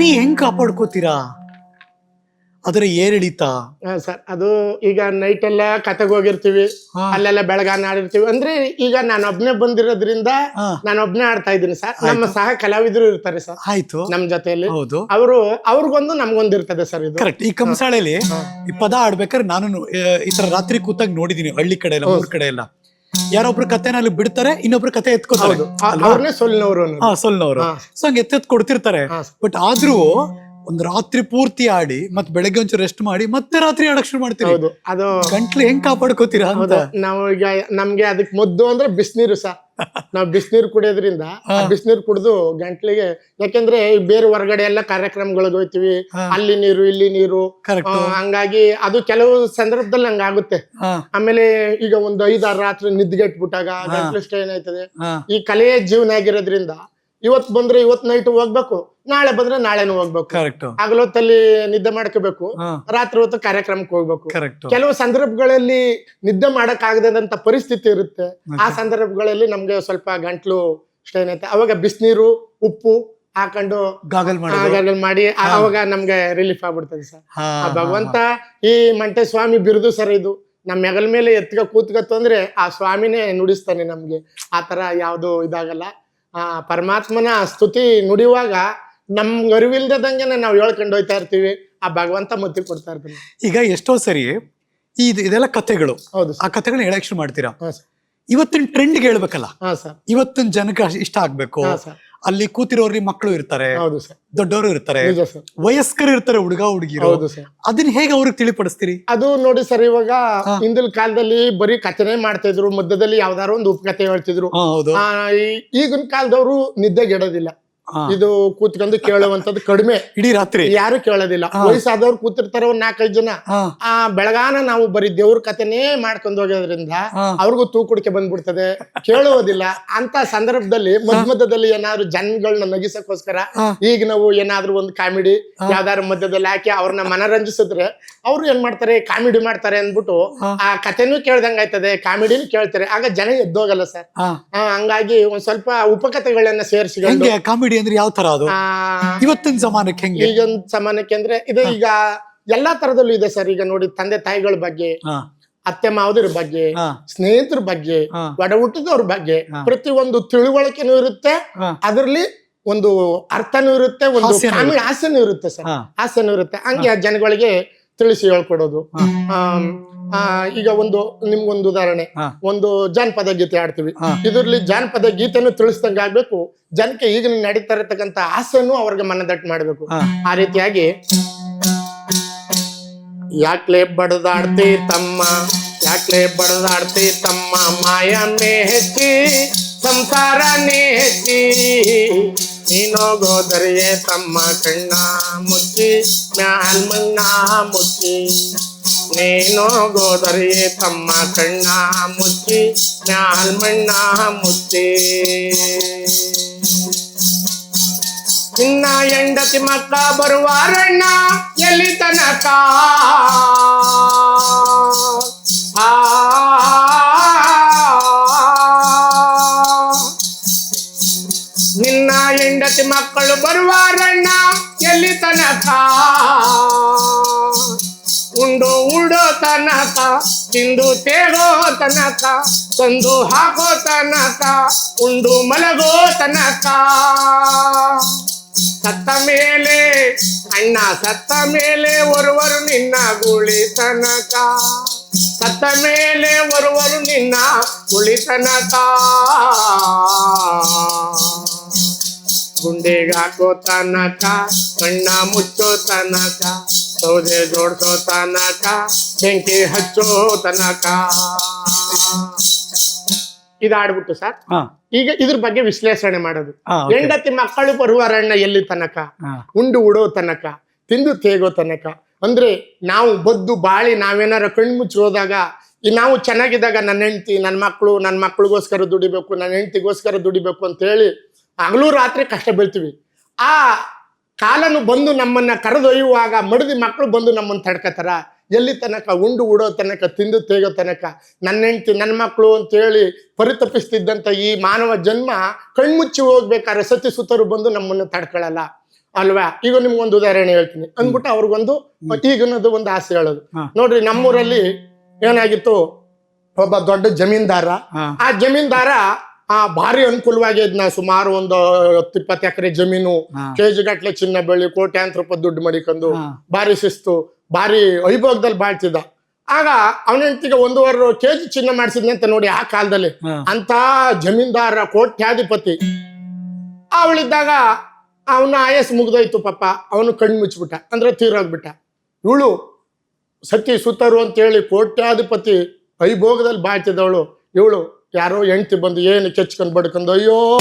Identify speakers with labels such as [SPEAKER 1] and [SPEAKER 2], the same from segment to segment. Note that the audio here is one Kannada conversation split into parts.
[SPEAKER 1] ಧ್ವನಿ ಹೆಂಗ್ ಕಾಪಾಡ್ಕೋತೀರಾ? ಅದರ ಏರಿಳಿತ.
[SPEAKER 2] ಸರ್ ಅದು ಈಗ ನೈಟ್ ಎಲ್ಲ ಕತೆಗೆ ಹೋಗಿರ್ತೀವಿ ಅಲ್ಲೆಲ್ಲ ಬೆಳಗಾನ ಆಡಿರ್ತೀವಿ. ಅಂದ್ರೆ ಈಗ ನಾನು ಒಬ್ನೇ ಬಂದಿರೋದ್ರಿಂದ
[SPEAKER 1] ನಾನೊಬ್ನೇ
[SPEAKER 2] ನಾನು ಒಬ್ನೇ ಆಡ್ತಾ ಇದ್ದೀನಿ ಸರ್. ನಮ್ಮ ಸಹ ಕಲಾವಿದರು ಇರ್ತಾರೆ ಸರ್.
[SPEAKER 1] ಆಯ್ತು.
[SPEAKER 2] ನಮ್ ಜೊತೆಯಲ್ಲಿ.
[SPEAKER 1] ಹೌದು.
[SPEAKER 2] ಅವರು ಅವ್ರಿಗೊಂದು ನಮ್ಗೊಂದು ಇರ್ತದೆ ಸರ್ ಇದು.
[SPEAKER 1] ಕರೆಕ್ಟ್ ಈ ಕಂಸಾಳೆಲಿ ಈ ಪದ ಆಡ್ಬೇಕಾದ್ರೆ ನಾನು ಈ ತರ ರಾತ್ರಿ ಕೂತಾಗ ನೋಡಿದೀನಿ ಹಳ್ಳಿ ಕಡೆ ಎಲ್ಲ ಊರ್ ಕಡೆ ಎಲ್ಲ. ಯಾರೊಬ್ರು ಕಥೆನಲ್ಲಿ ಅಲ್ಲಿ ಬಿಡ್ತಾರೆ ಇನ್ನೊಬ್ರು ಕತೆ ಎತ್ಕೋತಾರೆ. ಸೊಲ್ನವರು
[SPEAKER 2] ಸೊಲ್ನವರು.
[SPEAKER 1] ಸೊ ಹಂಗೆ ಎತ್ತೆತ್ ಕೊಡ್ತಿರ್ತಾರೆ. ಬಟ್ ಆದ್ರೂ ಒಂದ್ ರಾತ್ರಿ ಪೂರ್ತಿ ಆಡಿ ಮತ್ ಬೆಳಗ್ಗೆ ಒಂಚೂರು ರೆಸ್ಟ್ ಮಾಡಿ ಮತ್ತೆ ರಾತ್ರಿ ಆಡಕ್ ಶುರು
[SPEAKER 2] ಮಾಡ್ತೀವಿ ಅದು
[SPEAKER 1] ಗಂಟ್ಲು ಹೆಂಗ್ ಕಾಪಾಡ್ಕೋತೀರಾ ಅಂತ.
[SPEAKER 2] ನಾವು ನಮ್ಗೆ ಅದಕ್ಕೆ ಮದ್ದು ಅಂದ್ರೆ ಬಿಸಿನೀರು ಸಹ ನಾವು ಬಿಸಿನೀರು ಕುಡಿಯೋದ್ರಿಂದ ಬಿಸಿನೀರು ಕುಡಿದು ಗಂಟ್ಲಿಗೆ ಯಾಕೆಂದ್ರೆ ಬೇರೆ ಹೊರಗಡೆ ಎಲ್ಲ ಕಾರ್ಯಕ್ರಮಗಳಿಗೆ
[SPEAKER 1] ಹೋಯ್ತಿವಿ
[SPEAKER 2] ಅಲ್ಲಿ ನೀರು ಇಲ್ಲಿ ನೀರು. ಹಂಗಾಗಿ ಅದು ಕೆಲವು ಸಂದರ್ಭದಲ್ಲಿ ಹಂಗಾಗುತ್ತೆ ಆಮೇಲೆ ಈಗ ಒಂದು ಐದಾರು ರಾತ್ರಿ ನಿದ್ಗೆಟ್ಬಿಟ್ಟಾಗ ಗಂಟ್ಲು ಸ್ಟ್ರೈನ್ ಆಯ್ತದೆ. ಈ ಕಲೆಯ ಜೀವನ ಆಗಿರೋದ್ರಿಂದ ಇವತ್ ಬಂದ್ರೆ ಇವತ್ ನೈಟ್ ಹೋಗ್ಬೇಕು ನಾಳೆ ಬಂದ್ರೆ ನಾಳೆನೂ ಹೋಗ್ಬೇಕು.
[SPEAKER 1] ಕರೆಕ್ಟ್
[SPEAKER 2] ಹಗಲೊತ್ತಲ್ಲಿ ನಿದ್ದೆ ಮಾಡ್ಕೋಬೇಕು ರಾತ್ರಿ ಹೊತ್ತು ಕಾರ್ಯಕ್ರಮಕ್ಕೆ ಹೋಗ್ಬೇಕು. ಕೆಲವು ಸಂದರ್ಭಗಳಲ್ಲಿ ನಿದ್ದೆ ಮಾಡಕ್ ಆಗದಂತ ಪರಿಸ್ಥಿತಿ ಇರುತ್ತೆ. ಆ ಸಂದರ್ಭಗಳಲ್ಲಿ ನಮ್ಗೆ ಸ್ವಲ್ಪ ಗಂಟ್ಲು ಸ್ಟೇನ್ ಐತೆ ಅವಾಗ ಬಿಸಿನೀರು ಉಪ್ಪು ಹಾಕೊಂಡು
[SPEAKER 1] ಗಾಗಲ್ ಮಾಡಿ
[SPEAKER 2] gargle ಮಾಡಿ ಅವಾಗ ನಮ್ಗೆ ರಿಲೀಫ್ ಆಗ್ಬಿಡ್ತದೆ ಸರ್. ಭಗವಂತ ಈ ಮಂಟೆ ಸ್ವಾಮಿ ಬಿರುದು ಸರ್ ಇದು. ನಮ್ಮ ಹೆಗಲ ಮೇಲೆ ಎತ್ಕ ಕೂತ್ಕತ್ತು ಅಂದ್ರೆ ಆ ಸ್ವಾಮಿನೇ ನುಡಿಸ್ತಾನೆ ನಮ್ಗೆ. ಆ ತರ ಯಾವ್ದು ಇದಾಗಲ್ಲ. ಆ ಪರಮಾತ್ಮನ ಸ್ತುತಿ ನುಡಿಯುವಾಗ ನಮ್ಗೆ ಅರಿವಿಲ್ದಂಗೆ ನಾವು ಹೇಳ್ಕೊಂಡು ಹೋಯ್ತಾ ಇರ್ತೀವಿ. ಆ ಭಗವಂತ ಮುತ್ತಿ ಕೊಡ್ತಾ ಇರ್ತೀವಿ
[SPEAKER 1] ಈಗ ಎಷ್ಟೋ ಸರಿ ಇದು- ಇದೆಲ್ಲ ಕಥೆಗಳು.
[SPEAKER 2] ಹೌದು
[SPEAKER 1] ಆ ಕಥೆಗಳನ್ನ ಹೇಳಕ್ ಶುರು ಮಾಡ್ತೀರಾ? ಇವತ್ತಿನ ಟ್ರೆಂಡ್ಗೆ ಹೇಳ್ಬೇಕಲ್ಲ?
[SPEAKER 2] ಹಾ ಸರ್.
[SPEAKER 1] ಇವತ್ತಿನ ಜನಕ್ಕೆ ಇಷ್ಟ ಆಗ್ಬೇಕು?
[SPEAKER 2] ಹಾ ಸರ್.
[SPEAKER 1] ಅಲ್ಲಿ ಕೂತಿರೋರಿ ಮಕ್ಕಳು ಇರ್ತಾರೆ
[SPEAKER 2] ಹೌದು ಸರ್.
[SPEAKER 1] ದೊಡ್ಡವರು ಇರ್ತಾರೆ ವಯಸ್ಕರು ಇರ್ತಾರೆ ಹುಡುಗ ಹುಡುಗಿರು.
[SPEAKER 2] ಹೌದು ಸರ್.
[SPEAKER 1] ಅದನ್ನ ಹೇಗೆ ಅವ್ರಿಗೆ ತಿಳಿಪಡಿಸ್ತೀರಿ?
[SPEAKER 2] ಅದು ನೋಡಿ ಸರ್ ಇವಾಗ. ಹಿಂದಿನ ಕಾಲದಲ್ಲಿ ಬರೀ ಕಥೆನೆ ಮಾಡ್ತಾ ಇದ್ರು ಮಧ್ಯದಲ್ಲಿ ಯಾವ್ದಾರು ಒಂದು ಉಪಕಥೆ ಹೇಳ್ತಿದ್ರು. ಈಗಿನ ಕಾಲದವರು ನಿದ್ದೆಗೆಡೋದಿಲ್ಲ. ಇದು ಕೂತ್ಕೊಂಡು ಕೇಳುವಂತದ್ದು ಕಡಿಮೆ.
[SPEAKER 1] ಇಡೀ ರಾತ್ರಿ.
[SPEAKER 2] ಯಾರು ಕೇಳೋದಿಲ್ಲ. ವಯಸ್ಸಾದವ್ರು ಕೂತಿರ್ತಾರ ಒಂದ್ ನಾಲ್ಕೈದು ಜನ. ಆ ಬೆಳಗಾನ ನಾವು ಬರೀ ದೇವ್ರ ಕಥೆನೇ ಮಾಡ್ಕೊಂಡು ಹೋಗೋದ್ರಿಂದ. ಅವ್ರಿಗೂ ತೂಕುಡಿಕೆ ಬಂದ್ಬಿಡ್ತದೆ. ಕೇಳುವುದಿಲ್ಲ. ಅಂತ ಸಂದರ್ಭದಲ್ಲಿ ಮಧ್ಯ ಮಧ್ಯದಲ್ಲಿ ಏನಾದ್ರು ಜನಗಳನ್ನ ನಗಿಸಕ್ಕೋಸ್ಕರ ಈಗ ನಾವು ಏನಾದ್ರು ಒಂದು ಕಾಮಿಡಿ ಯಾವ್ದಾದ್ರು ಮಧ್ಯದಲ್ಲಿ ಹಾಕಿ ಅವ್ರನ್ನ ಮನರಂಜಿಸಿದ್ರೆ ಅವ್ರು ಏನ್ ಮಾಡ್ತಾರೆ? ಕಾಮಿಡಿ ಮಾಡ್ತಾರೆ ಅಂದ್ಬಿಟ್ಟು ಆ ಕಥೆನೂ ಕೇಳ್ದಂಗ್ ಆಯ್ತದೆ ಕಾಮಿಡಿನೂ ಕೇಳ್ತಾರೆ. ಆಗ ಜನ ಎದ್ದೋಗಲ್ಲ ಸರ್. ಹಂಗಾಗಿ ಒಂದ್ ಸ್ವಲ್ಪ ಉಪಕಥೆಗಳನ್ನ
[SPEAKER 1] ಸೇರಿಸಿ ಕಾಮಿಡಿ ಅಂದ್ರೆ ಯಾವ ತರ ಅದು? ಇವತ್ತಿನ ಜಮಾನಕ್ಕೆ ಹೆಂಗೆ?
[SPEAKER 2] ಈಗಿನ ಸಮಾನಕ್ಕೆ ಅಂದ್ರೆ ಇದು ಈಗ ಎಲ್ಲಾ ತರದಲ್ಲೂ ಇದೆ ಸರ್. ಈಗ ನೋಡಿ ತಂದೆ ತಾಯಿಗಳ ಬಗ್ಗೆ ಅತ್ತೆ ಮಾವದ್ರ ಬಗ್ಗೆ ಸ್ನೇಹಿತರ ಬಗ್ಗೆ. ಒಡ ಹುಟ್ಟಿದವ್ರ ಬಗ್ಗೆ. ಪ್ರತಿ ಒಂದು ತಿಳುವಳಿಕೆನೂ ಇರುತ್ತೆ. ಅದರಲ್ಲಿ ಒಂದು ಅರ್ಥನೂ ಇರುತ್ತೆ ಒಂದು
[SPEAKER 1] ಹಾಸ್ಯನೂ
[SPEAKER 2] ಇರುತ್ತೆ. ಸರ್. ಆಸೆನೂ ಇರುತ್ತೆ. ಹಂಗೆ ಆ ಜನಗಳಿಗೆ ತಿಳಿಸಿ ಹೇಳ್ಕೊಡೋದು. ಈಗ ಒಂದು ನಿಮ್ಗೊಂದು ಉದಾಹರಣೆ. ಒಂದು ಜಾನಪದ ಗೀತೆ ಆಡ್ತೀವಿ. ಇದರಲ್ಲಿ ಜಾನಪದ ಗೀತೆನೂ ತಿಳಿಸ್ದಂಗ ಆಗ್ಬೇಕು. ಜನಕ್ಕೆ ಈಗ ನಡೀತಾ ಇರತಕ್ಕಂತ ಆಸೆನೂ ಅವ್ರಿಗೆ ಮನದಟ್ಟು ಮಾಡ್ಬೇಕು. ಆ ರೀತಿಯಾಗಿ ಯಾಕ್ಲೆ ಬಡದಾಡ್ತಿ ತಮ್ಮ ಯಾಕ್ಲೆ ಬಡದಾಡ್ತಿ ತಮ್ಮ ಮಾಯ ಹೆಚ್ಚಿ ಸಂಸಾರ ಹೆಚ್ಚಿ ನೀನೋಗೋದರಿಯೇ ತಮ್ಮ ಕಣ್ಣ ಮುಚ್ಚಿ, ಮ್ಯಾಲ್ ಮುನ್ನ ಮುಚ್ಚಿ. ನೀನೋಗೋದರಿಯೇ ತಮ್ಮ ಕಣ್ಣ ಮುಚ್ಚಿ, ಮ್ಯಾಲ್ ಮಣ್ಣ ಮುಚ್ಚಿ. ನಿನ್ನ ಹೆಂಡತಿ ಮಕ್ಕ ಬರುವಾರಣ್ಣ ಎಲ್ಲಿ ತನಕ? ಆ ಮಕ್ಕಳು ಬರುವಾರಣ್ಣ, ಎಲ್ಲಿ ತನಕ? ಉಂಡು ಉಡೋ ತನಕ, ತಿಂದು ತೇಗೋ ತನಕ, ತಂದು ಹಾಕೋ ತನಕ, ಉಂಡು ಮಲಗೋ ತನಕ. ಸತ್ತ ಮೇಲೆ, ಅಣ್ಣ ಸತ್ತ ಮೇಲೆ ಒರುವರು ನಿನ್ನ ಗುಳಿ ತನಕ. ಸತ್ತ ಮೇಲೆ ಒರುವರು ನಿನ್ನ ಗುಳಿ ತನಕ. ಗುಂಡಿಗೆ ಹಾಕೋ ತನಕ ಕಣ್ಣ ಮುಚ್ಚೋ ತನಕ ಸೌದೆ ಜೋಡ್ಸೋ ತನಕ ಬೆಂಕಿ ಹಚ್ಚೋ ತನಕ. ಇದಾಡ್ಬಿಟ್ಟು ಸರ್. ಈಗ ಇದ್ರ ಬಗ್ಗೆ ವಿಶ್ಲೇಷಣೆ ಮಾಡೋದು. ಹೆಂಡತಿ ಮಕ್ಕಳು ಬರುವಾರಣ್ಣ ಎಲ್ಲಿ ತನಕ? ಉಂಡು ಉಡೋ ತನಕ ತಿಂದು ತೇಗೋ ತನಕ. ಅಂದ್ರೆ ನಾವು ಬದ್ದು ಬಾಳಿ ನಾವೇನಾರ ಕಣ್ಣು ಮುಚ್ಚಿ ಹೋದಾಗ ಈ ನಾವು ಚೆನ್ನಾಗಿದ್ದಾಗ ನನ್ನ ಹೆಂಡತಿ ನನ್ನ ಮಕ್ಕಳು ನನ್ನ ಮಕ್ಳಿಗೋಸ್ಕರ ದುಡಿಬೇಕು ನನ್ನ ಹೆಂಡತಿಗೋಸ್ಕರ ದುಡಿಬೇಕು ಅಂತ ಹೇಳಿ ಹಗಲು ರಾತ್ರಿ ಕಷ್ಟ ಬೀಳ್ತೀವಿ. ಆ ಕಾಲನು ಬಂದು ನಮ್ಮನ್ನ ಕರೆದೊಯ್ಯುವಾಗ ಮಡದಿ ಮಕ್ಕಳು ಬಂದು ನಮ್ಮನ್ನ ತಡ್ಕತಾರ. ಎಲ್ಲಿ ತನಕ ಉಂಡು ಉಡೋ ತನಕ ತಿಂದು ತೇಗೋ ತನಕ ನನ್ನ ಹೆಂಡತಿ ನನ್ನ ಮಕ್ಕಳು ಅಂತೇಳಿ ಪರಿತಪಿಸ್ತಿದ್ದಂಥ ಈ ಮಾನವ ಜನ್ಮ ಕಣ್ಮುಚ್ಚಿ ಹೋಗ್ಬೇಕಾದ್ರೆ ಸತಿ ಸುತ್ತರು ಬಂದು ನಮ್ಮನ್ನು ತಡ್ಕೊಳ್ಳಲ್ಲ ಅಲ್ವಾ? ಈಗ ನಿಮ್ಗೊಂದು ಉದಾಹರಣೆ ಹೇಳ್ತೀನಿ. ಅಂದ್ಬಿಟ್ಟು ಅವ್ರಿಗೊಂದು ಈಗಿನದು ಒಂದು ಆಸೆ ಹೇಳೋದು. ನೋಡ್ರಿ ನಮ್ಮೂರಲ್ಲಿ ಏನಾಗಿತ್ತು? ಒಬ್ಬ ದೊಡ್ಡ ಜಮೀನ್ದಾರ. ಆ ಜಮೀನ್ದಾರ ಆ ಭಾರಿ ಅನುಕೂಲವಾಗಿ ಇದ್ನ ಸುಮಾರು ಒಂದು ಹತ್ತು ಇಪ್ಪತ್ತು ಎಕರೆ ಜಮೀನು. ಕೆಜಿ ಗಟ್ಲೆ ಚಿನ್ನ ಬೆಳ್ಳಿ ಕೋಟ್ಯಾಂತರ ರೂಪಾಯಿ ದುಡ್ಡು ಮಡಿಕೊಂಡು. ಭಾರಿ ಶಿಸ್ತು ಭಾರಿ ವೈಭೋಗದಲ್ಲಿ ಬಾಳ್ತಿದ್ದ ಆಗ ಅವನ ಹೆಂಡತಿಗೆ ಒಂದೂವರೆ ಕೆಜಿ ಚಿನ್ನ ಮಾಡಿಸಿದ್ನೆ ಅಂತ ನೋಡಿ ಆ ಕಾಲದಲ್ಲಿ. ಅಂತ ಜಮೀನ್ದಾರ ಕೋಟ್ಯಾಧಿಪತಿ ಅವಳಿದ್ದಾಗ ಅವನ ಆಯಸ್ ಮುಗ್ದೋಯ್ತು ಪಾಪ ಅವನು ಕಣ್ಣು ಮುಚ್ಚಿಬಿಟ್ಟ ಅಂದ್ರೆ ತೀರೋಗ್ಬಿಟ್ಟ ಇವಳು ಸತಿ ಸುತ್ತರು ಅಂತೇಳಿ ಕೋಟ್ಯಾಧಿಪತಿ ಐಭೋಗದಲ್ಲಿ ಬಾಳ್ತಿದ್ದವಳು ಇವಳು ಯಾರೋ ಹೆಂಡ್ತಿ ಬಂದು ಏನು ಕೆಚ್ಕೊಂಡು ಬಡ್ಕೊಂಡು, ಅಯ್ಯೋ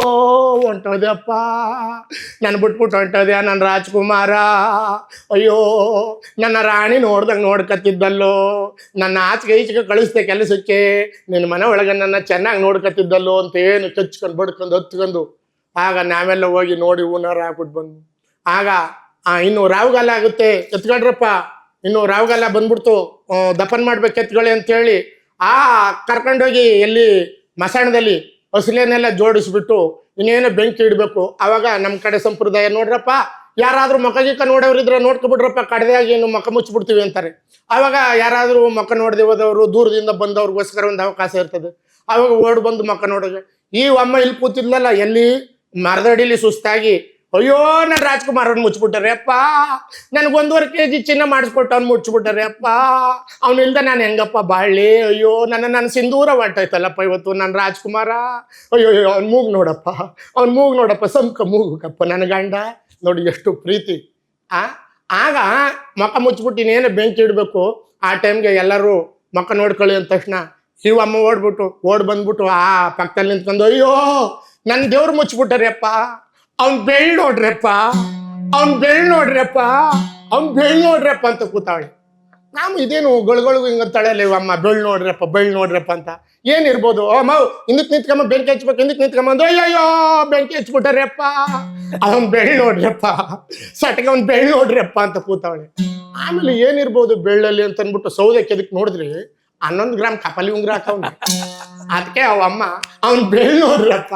[SPEAKER 2] ಹೊಂಟೋದ್ಯಪ್ಪ ನನ್ನ ಬಿಟ್ಬಿಟ್ಟು ಹೊಂಟೋದ್ಯ ನನ್ನ ರಾಜ್ಕುಮಾರ. ಅಯ್ಯೋ, ನನ್ನ ರಾಣಿ ನೋಡ್ದಂಗೆ ನೋಡ್ಕತ್ತಿದ್ದಲ್ಲೋ. ನನ್ನ ಆಚೆಗೆ ಈಚೆಗೆ ಕಳಿಸ್ದೆ ಕೆಲಸಕ್ಕೆ. ನಿನ್ನ ಮನೆ ಒಳಗೆ ನನ್ನ ಚೆನ್ನಾಗಿ ನೋಡ್ಕತ್ತಿದ್ದಲ್ಲೋ ಅಂತ ಏನು ಕೆಚ್ಕೊಂಡು ಬಡ್ಕೊಂಡು ಹತ್ಕೊಂಡು. ಆಗ ನಾವೆಲ್ಲ ಹೋಗಿ ನೋಡಿ ಹೂನಾರ ಹಾಕ್ಬಿಟ್ಟು ಬಂದು ಆಗ, ಆ, ಇನ್ನು ರಾವ್ಗಾಲ ಆಗುತ್ತೆ. ಎತ್ಕೊಂಡ್ರಪ್ಪ. ಇನ್ನು ರಾವ್ಗಾಲ ಬಂದ್ಬಿಡ್ತು. ದಪನ್ ಮಾಡ್ಬೇಕು ಎತ್ಕೊಳ್ಳಿ ಅಂತೇಳಿ ಆ, ಕರ್ಕೊಂಡೋಗಿ ಎಲ್ಲಿ ಮಸಾಣದಲ್ಲಿ ಹಸಲೇನೆಲ್ಲ ಜೋಡಿಸ್ಬಿಟ್ಟು ಇನ್ನೇನು ಬೆಂಕಿ ಇಡಬೇಕು? ಅವಾಗ ನಮ್ಮ ಕಡೆ ಸಂಪ್ರದಾಯ ನೋಡ್ರಪ್ಪ, ಯಾರಾದರೂ ಮುಖ ಗಿಕ್ಕ ನೋಡೋರಿದ್ರೆ ನೋಡ್ಕೊಬಿಡ್ರಪ್ಪ ಕಡ್ದಾಗಿ ಏನು ಮುಖ ಮುಚ್ಚಿಬಿಡ್ತೀವಿ ಅಂತಾರೆ. ಅವಾಗ ಯಾರಾದರೂ ಮುಖ ನೋಡದೆ ಹೋದವರು, ದೂರದಿಂದ ಬಂದವ್ರಿಗೋಸ್ಕರ ಒಂದು ಅವಕಾಶ ಇರ್ತದೆ. ಅವಾಗ ಓಡ್ ಬಂದು ಮುಖ ನೋಡೋದು. ಈ ಅಮ್ಮ ಇಲ್ಲಿ ಕೂತಿದ್ಲಲ್ಲ ಎಲ್ಲಿ ಮರದಡಿಲಿ ಸುಸ್ತಾಗಿ ಅಯ್ಯೋ ನನ್ನ ರಾಜ್ಕುಮಾರ್ ಅವ್ನು ಮುಚ್ಚಿಬಿಟ್ಟಾರೆ ಅಪ್ಪ. ನನಗೆ ಒಂದೂವರೆ ಕೆ ಜಿ ಚಿನ್ನ ಮಾಡಿಸ್ಕೊಟ್ಟು ಅವ್ನು ಮುಚ್ಚಿಬಿಟ್ಟಾರೆ ಅಪ್ಪ. ಅವನಿಲ್ದ ನಾನು ಹೆಂಗಪ್ಪ ಬಾಳಿ ಅಯ್ಯೋ, ನನ್ನ ನನ್ನ ಸಿಂಧೂರ ಹೊಂಟೋಯ್ತಲ್ಲಪ್ಪ ಇವತ್ತು ನನ್ನ ರಾಜ್ಕುಮಾರ. ಅಯ್ಯೋ ಅಯ್ಯೋ, ಅವ್ನ ಮೂಗು ನೋಡಪ್ಪ. ಅವ್ನ ಮೂಗು ನೋಡಪ್ಪ, ಸಂಕ ಮೂಗುಕಪ್ಪ ನನ್ನ ಗಂಡ. ನೋಡಿ ಎಷ್ಟು ಪ್ರೀತಿ. ಆ? ಆಗ ಮಕ ಮುಚ್ಚಿಬಿಟ್ಟು ಇನ್ನೇನು ಬೆಂಕಿ ಇಡಬೇಕು, ಆ ಟೈಮ್ಗೆ ಎಲ್ಲರೂ ಮಕ ನೋಡ್ಕೊಳ್ಳಿ ಅಂದ ತಕ್ಷಣ. ಅಮ್ಮ ಓಡ್ಬಿಟ್ಟು, ಓಡ್ ಬಂದ್ಬಿಟ್ಟು ಆ ಪಕ್ಕದಲ್ಲಿ ನಿಂತ್ಕೊಂಡು, ಅಯ್ಯೋ ನನ್ನ ದೇವ್ರು ಮುಚ್ಚಿಬಿಟ್ಟಾರೆಪ್ಪ ಅವ್ನ್ ಬೆಳ್ ನೋಡ್ರಪ್ಪ. ಅವ್ನ್ ಬೆಳ್ ನೋಡ್ರಪ್ಪ. ಅವ್ನ್ ಬೆಳ್ ನೋಡ್ರಪ್ಪ ಅಂತ ಕೂತಾಳೆ. ನಾವು ಇದೇನು ಗೊಳಗೊಳಗು ಹಿಂಗ ತಳೆಯಲ್ಲ ಅಮ್ಮ? ಬೆಳ್ ನೋಡ್ರಪ್ಪ ಬೆಳ್ ನೋಡ್ರಪ್ಪ ಅಂತ. ಏನಿರ್ಬೋದು ಓ ಅಮ್ಮ ಹಿಂದಕ್ಕೆ ನಿಂತ್ಕಮ್ಮ, ಬೆಂಕಿ ಹಚ್ಬೇಕು ಹಿಂದಕ್ಕೆ ನಿಂತ್ಕಮ್ಮ ಅಂದ್ರೆ ಅಯ್ಯಯ್ಯೋ, ಬೆಂಕಿ ಹಚ್ಬಿಟ್ಟಾರೆಪ್ಪ. ಅವನ್ ಬೆಳ್ ನೋಡ್ರಪ್ಪ. ಸಟ್ಗೆ ಅವ್ನ್ ಬೆಳ್ ನೋಡ್ರಪ್ಪ ಅಂತ ಕೂತಾವಳೆ ಆಮೇಲೆ ಏನಿರ್ಬೋದು ಬೆಳ್ಳಲ್ಲಿ ಅಂತ ಅಂದ್ಬಿಟ್ಟು ಸೌದಕ್ಕೆ ಅದಕ್ಕೆ ನೋಡಿದ್ರಿ ಹನ್ನೊಂದು ಗ್ರಾಮ್ ಕಪಾಲಿ ಉಂಗ್ರ ಹಾಕವ್ನೆ. ಅದಕ್ಕೆ ಅವ ಅಮ್ಮ ಅವನ್ ಬೆಳ್ ನೋಡ್ರಪ್ಪ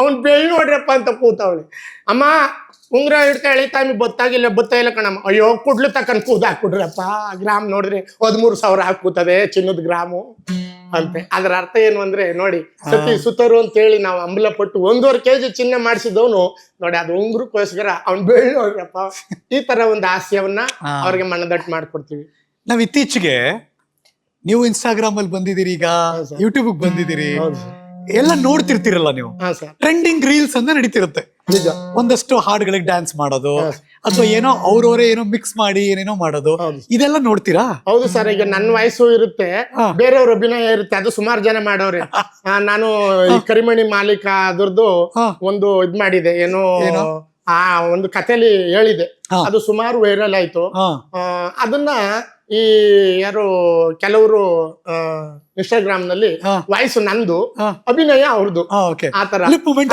[SPEAKER 2] ಅವನ್ ಬೆಳ್ ನೋಡ್ರಪ್ಪ ಅಂತ ಕೂತವಳೆ. ಅಮ್ಮ ಉಂಗ್ರ ಹಿಡ್ಕ ಎಳಿತಾಮಿ ಬತ್ತಾಗಿಲ್ಲ ಬತ್ತ ಇಲ್ಲ ಕಣಮ್ಮ. ಅಯ್ಯೋ ಕುಡ್ಲು ತಕ್ಕನ್ ಕೂದ ಹಾಕ್ಬಿಡ್ರಪ್ಪ ಗ್ರಾಮ್ ನೋಡ್ರಿ ಹದಿಮೂರು ಸಾವಿರ ಹಾಕೂತದೆ ಕೂತದೆ ಚಿನ್ನದ ಗ್ರಾಮು. ಅಂತೆ. ಅದರ ಅರ್ಥ ಏನು ಅಂದ್ರೆ ನೋಡಿ ಸತಿ ಸುತ್ತರು ಅಂತೇಳಿ ನಾವು ಅಂಬಲ ಪಟ್ಟು ಒಂದೂವರೆ ಕೆ ಜಿ ಚಿನ್ನ ಮಾಡಿಸಿದವನು ನೋಡಿ ಅದು ಉಂಗ್ರಕ್ಕೋಸ್ಕರ ಅವ್ನ್ ಬೆಳ್ ನೋಡ್ರಪ್ಪ. ಈ ತರ ಒಂದು ಹಾಸ್ಯವನ್ನ. ಅವ್ರಿಗೆ ಮನದಟ್ಟು ಮಾಡ್ಕೊಡ್ತೀವಿ.
[SPEAKER 1] ನಾವ್ ಇತ್ತೀಚೆಗೆ ನೀವು ಇನ್ಸ್ಟಾಗ್ರಾಮ್ ಅಲ್ಲಿ ಬಂದಿದ್ದೀರಿ ಈಗ. ಯೂಟ್ಯೂಬ್ ಬಂದಿದ್ದೀರಿ. ಎಲ್ಲ ನೋಡ್ತಿರ್ತೀರಲ್ಲ ನೀವು. ಟ್ರೆಂಡಿಂಗ್ ರೀಲ್ಸ್ ಅಂತ ನಡೀತಿರುತ್ತೆ. ಒಂದಷ್ಟು ಹಾಡುಗಳಿಗೆ ಡ್ಯಾನ್ಸ್ ಮಾಡೋದು. ಅಥವಾ ಏನೋ ಅವ್ರವರೇ ಏನೋ ಮಿಕ್ಸ್ ಮಾಡಿ ಏನೇನೋ ಮಾಡೋದು ಇದೆಲ್ಲ ನೋಡ್ತೀರಾ?
[SPEAKER 2] ಹೌದು ಸರ್ ಈಗ ನನ್ನ ವಯಸ್ಸು ಇರುತ್ತೆ. ಬೇರೆಯವ್ರ ಅಭಿನಯ ಇರುತ್ತೆ ಅದು ಸುಮಾರು ಜನ ಮಾಡೋರೆ. ನಾನು ಕರಿಮಣಿ ಮಾಲೀಕ ಅದ್ರದ್ದು ಒಂದು ಇದ್ ಮಾಡಿದೆ ಏನೋ ಆ ಒಂದು ಕಥೆಲಿ ಹೇಳಿದೆ. ಅದು ಸುಮಾರು ವೈರಲ್ ಆಯ್ತು. ಅದನ್ನ ಈ ಯಾರು ಕೆಲವರು ಇನ್ಸ್ಟಾಗ್ರಾಮ್ನಲ್ಲಿ
[SPEAKER 1] ಹಾ.
[SPEAKER 2] ವಾಯ್ಸ್ ನಂದು ಅಭಿನಯ ಅವ್ರದ್ದು
[SPEAKER 1] ಆತರ